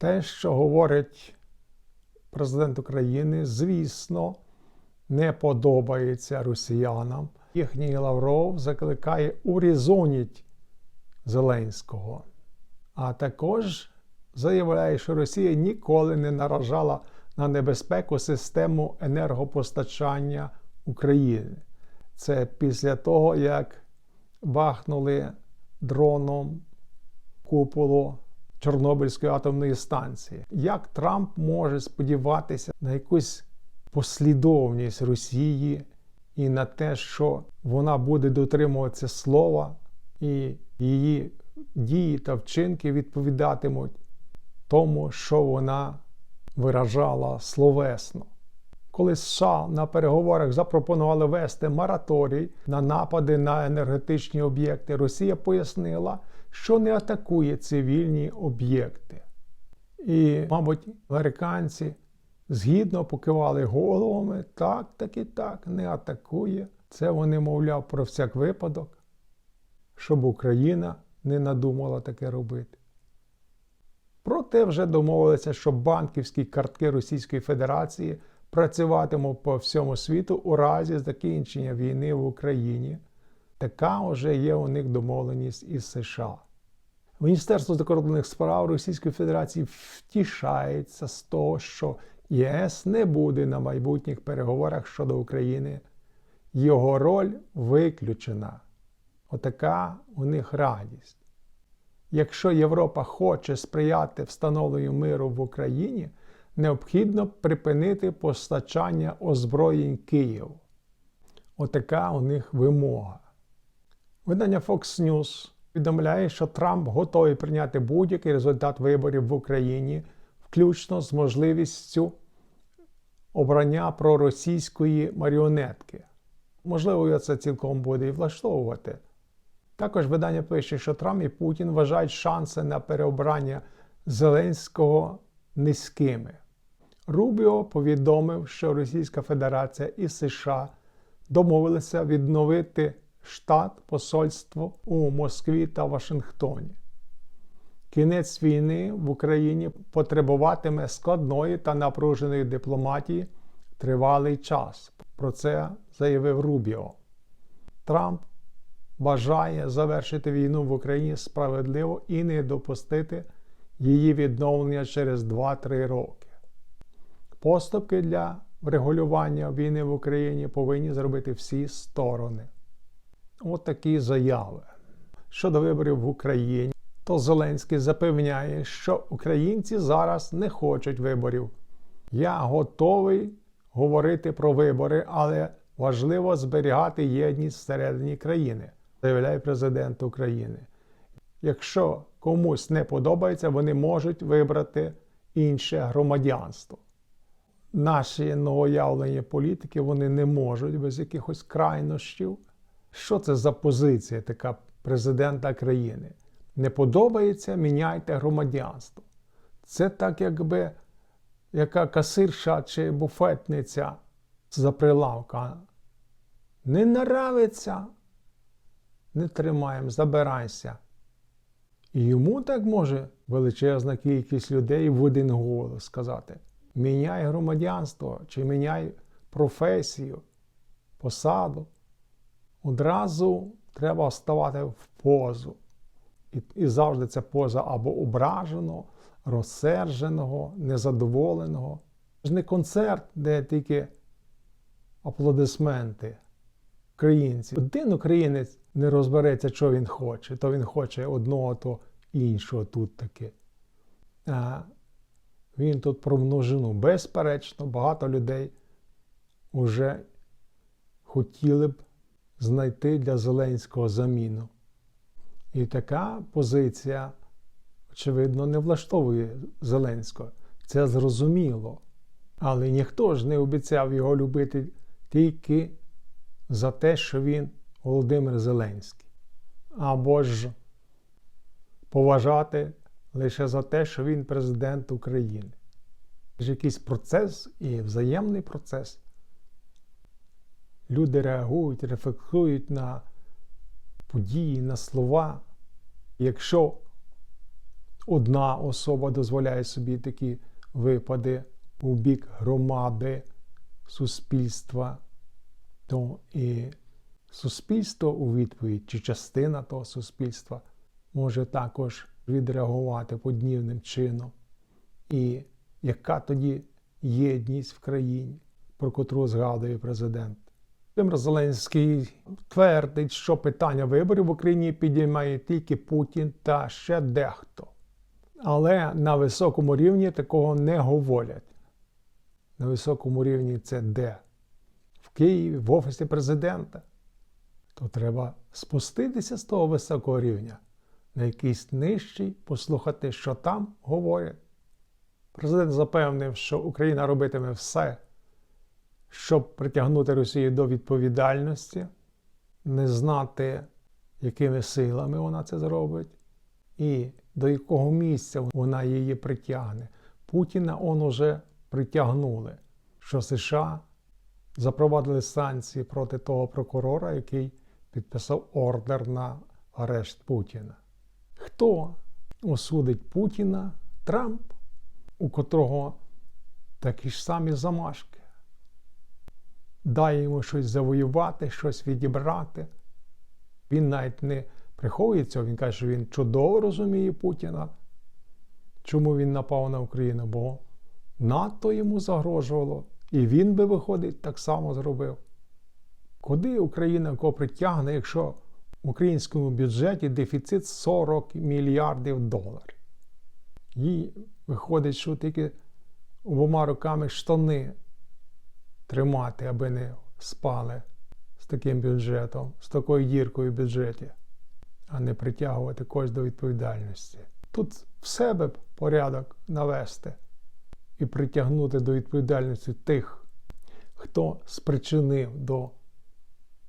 Те, що говорить президент України, звісно, не подобається росіянам. Їхній Лавров закликає урізоніть Зеленського, а також заявляє, що Росія ніколи не наражала на небезпеку систему енергопостачання України. Це після того, як бахнули дроном куполу Чорнобильської атомної станції. Як Трамп може сподіватися на якусь послідовність Росії і на те, що вона буде дотримуватися слова, і її дії та вчинки відповідатимуть тому, що вона виражала словесно. Коли США на переговорах запропонували вести мораторій на напади на енергетичні об'єкти, Росія пояснила, що не атакує цивільні об'єкти. І, мабуть, американці згідно покивали головами, так, так і так, не атакує. Це вони, мовляв, про всяк випадок, щоб Україна не надумала таке робити. Проте вже домовилися, що банківські картки Російської Федерації працюватимуть по всьому світу у разі закінчення війни в Україні. Така вже є у них домовленість із США. Міністерство закордонних справ Російської Федерації втішається з того, що ЄС не буде на майбутніх переговорах щодо України. Його роль виключена. Отака у них радість. Якщо Європа хоче сприяти встановленню миру в Україні, необхідно припинити постачання озброєнь Києву. Отака у них вимога. Видання Fox News повідомляє, що Трамп готовий прийняти будь-який результат виборів в Україні, включно з можливістю обрання проросійської маріонетки. Можливо, це цілком буде і влаштовувати. Також видання пише, що Трамп і Путін вважають шанси на переобрання Зеленського низькими. Рубіо повідомив, що Російська Федерація і США домовилися відновити штат посольство у Москві та Вашингтоні. Кінець війни в Україні потребуватиме складної та напруженої дипломатії тривалий час. Про це заявив Рубіо. Трамп бажає завершити війну в Україні справедливо і не допустити її відновлення через 2-3 роки. Поступки для врегулювання війни в Україні повинні зробити всі сторони. От такі заяви. Щодо виборів в Україні, то Зеленський запевняє, що українці зараз не хочуть виборів. Я готовий говорити про вибори, але важливо зберігати єдність всередині країни, заявляє президент України. Якщо комусь не подобається, вони можуть вибрати інше громадянство. Наші новоявлені політики вони не можуть без якихось крайнощів. Що це за позиція така президента країни? Не подобається, міняйте громадянство. Це так, якби яка касирша чи буфетниця за прилавка. Не нравиться, не тримаємо, забирайся. І йому так може величезна кількість людей в один голос сказати: міняй громадянство чи міняй професію, посаду. Одразу треба вставати в позу. І, і завжди ця поза або ображеного, розсерженого, незадоволеного. Це ж не концерт, де тільки аплодисменти українців. Один українець не розбереться, що він хоче, то він хоче одного, то іншого тут таки. А Він тут про множину. Безперечно, багато людей вже хотіли б знайти для Зеленського заміну. І така позиція, очевидно, не влаштовує Зеленського. Це зрозуміло. Але ніхто ж не обіцяв його любити тільки за те, що він Володимир Зеленський. Або ж поважати лише за те, що він президент України. Це ж якийсь процес і взаємний процес. Люди реагують, рефлексують на події, на слова. Якщо одна особа дозволяє собі такі випади у бік громади, суспільства, то і суспільство у відповідь, чи частина того суспільства може також відреагувати подібним чином. І яка тоді єдність в країні, про котру згадує президент? Володимир Зеленський твердить, що питання виборів в Україні підіймає тільки Путін та ще дехто. Але на високому рівні такого не говорять. На високому рівні це де? Києві, в Офісі президента. То треба спуститися з того високого рівня на якийсь нижчий, послухати, що там говорять. Президент запевнив, що Україна робитиме все, щоб притягнути Росію до відповідальності, не знати, якими силами вона це зробить, і до якого місця вона її притягне. Путіна он уже притягнули, що США запровадили санкції проти того прокурора, який підписав ордер на арешт Путіна. Хто осудить Путіна? Трамп, у котрого такі ж самі замашки. Дай йому щось завоювати, щось відібрати. Він навіть не приховує цього, він каже, що він чудово розуміє Путіна. Чому він напав на Україну? Бо НАТО йому загрожувало, і він би, виходить, так само зробив. Куди Україна притягне, якщо в українському бюджеті дефіцит 40 мільярдів доларів? Їй виходить, що тільки обома руками штани тримати, аби не спали з таким бюджетом, з такою діркою в бюджеті, а не притягувати когось до відповідальності. Тут в себе порядок навести і притягнути до відповідальності тих, хто спричинив до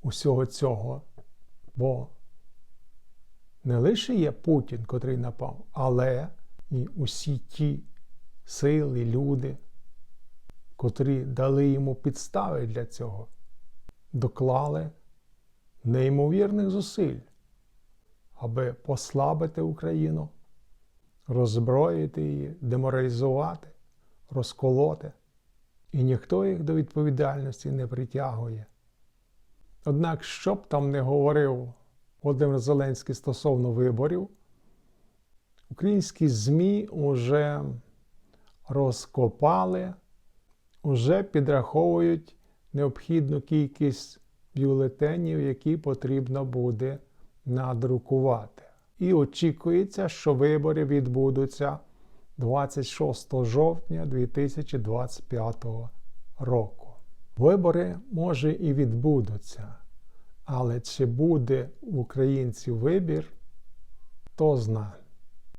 усього цього. Бо не лише є Путін, котрий напав, але і усі ті сили, люди, котрі дали йому підстави для цього, доклали неймовірних зусиль, аби послабити Україну, роззброїти її, деморалізувати, розколоти. І ніхто їх до відповідальності не притягує. Однак, що б там не говорив Володимир Зеленський стосовно виборів, українські ЗМІ вже розкопали, вже підраховують необхідну кількість бюлетенів, які потрібно буде надрукувати. І очікується, що вибори відбудуться 26 жовтня 2025 року. Вибори, може, і відбудуться, але чи буде в українців вибір, то знає.